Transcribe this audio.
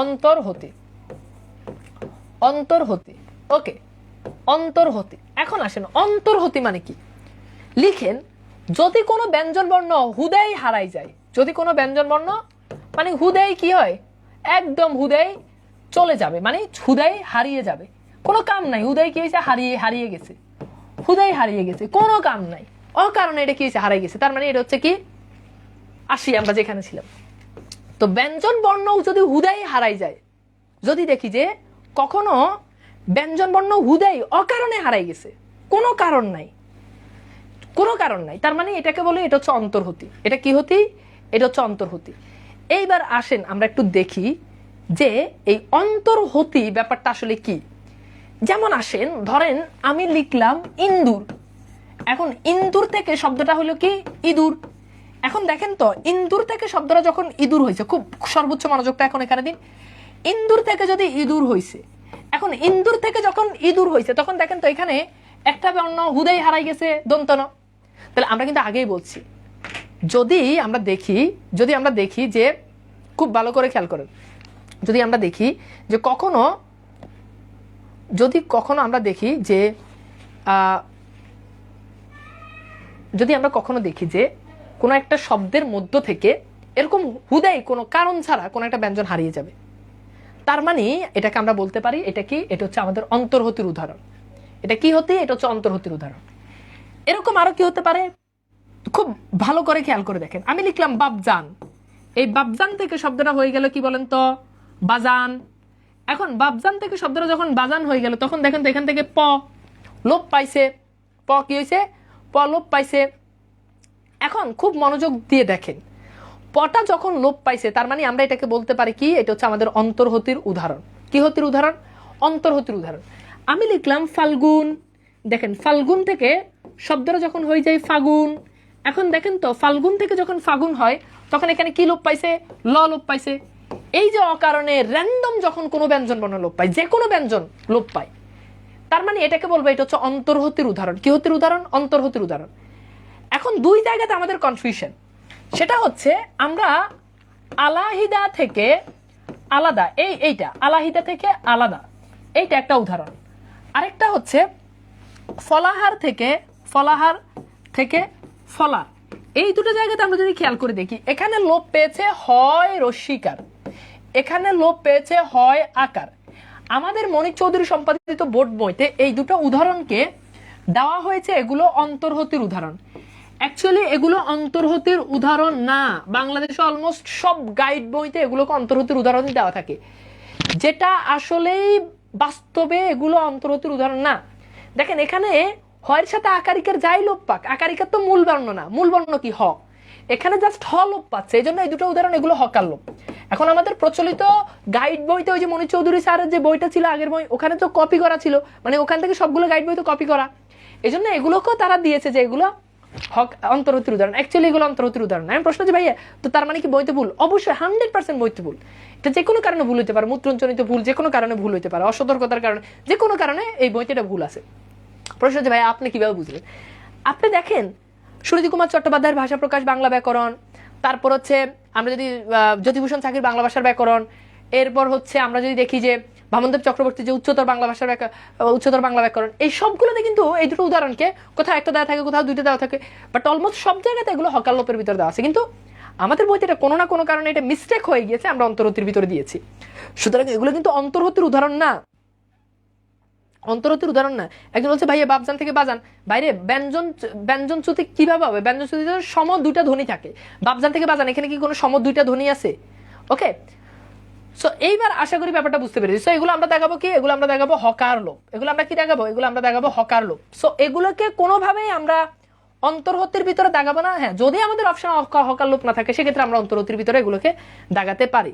অন্তর্হতি অন্তর্হতি ওকে অন্তর্হতি এখন আসেন অন্তর্হতি মানে কি? লিখেন, যদি কোনো ব্যঞ্জন বর্ণ হুদেই হারাই যায়, যদি কোনো ব্যঞ্জন বর্ণ মানে হুদেই কি হয়? একদম হুদেই চলে যাবে মানে হুদাই হারিয়ে যাবে। কোনো কাম নাই, হুদাই কি হয়েছে? হারিয়ে হারিয়ে গেছে। হুদাই হারিয়ে গেছে, কোনো কাম নাই। অকারণে এটা কি হয়েছে? হারিয়ে গেছে। তার মানে এটা হচ্ছে কি? আসি আমরা যেখানে ছিলাম। তো ব্যঞ্জন বর্ণ যদি হুদাই হারাই যায়, যদি দেখি যে কখনো ব্যঞ্জন বর্ণ হুদাই অকারণে হারাই গেছে, কোনো কারণ নাই। কোনো কারণ নাই। তার মানে এটাকে বলে এটা হচ্ছে অন্তর্হতি। এটা কি হতি? এটা হচ্ছে অন্তর্হতি। এইবার আসেন আমরা একটু দেখি যে এই অন্তর্হতি ব্যাপারটা আসলে কি। যেমন আসেন, ধরেন আমি লিখলাম ইন্দুর। এখন ইন্দুর থেকে শব্দটা হলো কি? ইঁদুর। এখন দেখেন তো ইন্দুর থেকে শব্দটা যখন ইঁদুর হয়েছে, খুব সর্বোচ্চ মনোযোগটা এখন এখানে দিন। ইন্দুর থেকে যদি ইঁদুর হয়েছে এখন ইন্দুর থেকে যখন ইঁদুর হয়েছে তখন দেখেন তো এখানে একটা বর্ণ হুদেই হারাই গেছে, দন্তন। তাহলে আমরা কিন্তু আগেই বলছি, যদি আমরা দেখি, যদি আমরা দেখি যে, খুব ভালো করে খেয়াল করেন, যদি আমরা দেখি যে কখনো, যদি কখনো আমরা দেখি যে যদি আমরা কখনো দেখি যে কোনো একটা শব্দের মধ্য থেকে এরকম হুদাই কোনো কারণ ছাড়া কোনো একটা ব্যঞ্জন হারিয়ে যাবে। তার মানে এটাকে আমরা বলতে পারি, এটা কি? এটা হচ্ছে আমাদের অন্তর্হতির উদাহরণ। এটা কি হতে? এটা হচ্ছে অন্তর্হতির উদাহরণ। এরকম আরও কি হতে পারে? খুব ভালো করে খেয়াল করে দেখেন। আমি লিখলাম বাবজান। এই বাবজান থেকে শব্দটা হয়ে গেল কি বলেন তো? বাজান। এখন বাবজান থেকে শব্দটা যখন বাজান হয়ে গেল, তখন দেখেন তো এখান থেকে প। লোপ পাইছে। প কি হয়েছে প লোপ পাইছে। এখন খুব মনোযোগ দিয়ে দেখেন। পটা যখন লোপ পাইছে, তার মানে আমরা এটাকে বলতে পারি কি, এটা হচ্ছে আমাদের অন্তর্হতির উদাহরণ। কি হতির উদাহরণ? অন্তর্হতির উদাহরণ। আমি লিখলাম ফাল্গুন। দেখেন, ফাল্গুন থেকে শব্দটা যখন হয়ে যায় ফাগুন। এখন দেখেন তো, ফাল্গুন থেকে যখন ফাগুন হয়, তখন এখানে কি লোপ পাইছে? ল লোপ পাইছে। এই যে অকারণে র্যান্ডম যখন কোনো ব্যঞ্জন বর্ণ লোপ পায় যে কোনো ব্যঞ্জন লোপ পায়। তার মানে এটাকে বলব, এটা হচ্ছে অন্তর্হতির উদাহরণ। কি হতির উদাহরণ? অন্তর্হতির উদাহরণ। এখন দুই জায়গাতে আমাদের কনফিউশন সেটা হচ্ছে আমরা আলাহিদা থেকে আলাদা, এই এইটা, আলাহিদা থেকে আলাদা, এইটা একটা উদাহরণ। আরেকটা হচ্ছে ফলাহার থেকে ফলাহার থেকে ফলা এই দুটো জায়গাতে আমরা যদি খেয়াল করে দেখি, এখানে লোপ পেয়েছে হয় রশ্মিকার, এখানে লোপ পেয়েছে হয় আকার। আমাদের মনিক চৌধুরী সম্পাদিত বোর্ড বইতে এই দুটো উদাহরণকে দেওয়া হয়েছে, এগুলো অন্তর্হতির উদাহরণ। অ্যাকচুয়ালি এগুলো অন্তর্হতির উদাহরণ না। বাংলাদেশে অলমোস্ট সব গাইড বইতে এগুলোকে অন্তর্হতির উদাহরণ দেওয়া থাকে। যেটা আসলেই বাস্তবে এগুলো অন্তর্হতির উদাহরণ না। দেখেন, এখানে হয়ের সাথে আকারিকের যাই লোপ পাক, আকারিকের তো মূল বর্ণ না। মূল বর্ণ কি হ? এখানে জাস্ট হ লোপ পাচ্ছে, এই জন্য এই দুটো উদাহরণ এগুলো হকার লোপ। এখন আমাদের প্রচলিত গাইড বইতে ওই যে মনির চৌধুরী স্যারের যে বইটা ছিল, আগের বই, ওখানে তো কপি করা ছিল। মানে ওখান থেকে সবগুলো গাইড বই তো কপি করা। এই জন্য এগুলোকেও তারা দিয়েছে যে এগুলো হক অন্তর্হতির উদাহরণ। অ্যাকচুয়ালি এগুলো অন্তর্হতির উদাহরণ। আমি প্রশ্ন যে ভাইয়া, তো তার মানে কি বইতে ভুল? অবশ্যই হান্ড্রেড পার্সেন্ট বইতে ভুল। এটা যে কোনো কারণে ভুল হতে পারে মূত্রঞ্জনিত ভুল যে কোনো কারণে ভুল হতে পারে, অসতর্কতার কারণে, যে কোনো কারণে এই বইতে এটা ভুল আছে। প্রশ্ন হচ্ছে ভাই আপনি কীভাবে বুঝলেন? আপনি দেখেন সুনীতি কুমার চট্টোপাধ্যায়ের ভাষা প্রকাশ বাংলা ব্যাকরণ, তারপর হচ্ছে আমরা যদি জ্যোতিভূষণ চাকির বাংলা ভাষার ব্যাকরণ, এরপর হচ্ছে আমরা যদি দেখি যে ভামনদেব চক্রবর্তী যে উচ্চতর বাংলা ভাষার উচ্চতর বাংলা ব্যাকরণ, এই সবগুলোতে কিন্তু এই দুটো উদাহরণকে কোথাও একটা দেওয়া থাকে, কোথাও দুইটা দেওয়া থাকে বাট অলমোস্ট সব জায়গাতে এগুলো হকার লোপের ভিতরে দেওয়া আছে। কিন্তু আমাদের বইতে এটা কোনো না কোনো কারণে এটা মিস্টেক হয়ে গিয়েছে, আমরা অন্তর্হতির ভিতরে দিয়েছি। সুতরাং এগুলো কিন্তু অন্তর্হতির উদাহরণ না। অন্তরতির উদাহরণ না। একজন বলছে, ভাইয়া বাবজান থেকে বাজান। বাইরে, ব্যঞ্জন ব্যঞ্জন চ্যুতি কীভাবে হবে? ব্যঞ্জন চ্যুতিতে সম দুইটা ধ্বনি থাকে। বাবজান থেকে বাজান, এখানে কি কোনো সম দুইটা ধ্বনি আছে? ওকে সো এইবার আশা করি ব্যাপারটা বুঝতে পেরেছি। সো এগুলো আমরা দেখাবো কি? এগুলো আমরা দেখাবো হকার লোভ। এগুলো আমরা কি দেখাবো? এগুলো আমরা দেখাবো হকার লোভ। সো এগুলোকে কোনোভাবেই আমরা অন্তর্হতির ভিতরে দাগাবো না। হ্যাঁ যদি আমাদের অপশন হকার লোভ না থাকে, সেক্ষেত্রে আমরা অন্তর্হতির ভিতরে এগুলোকে দাগাতে পারি।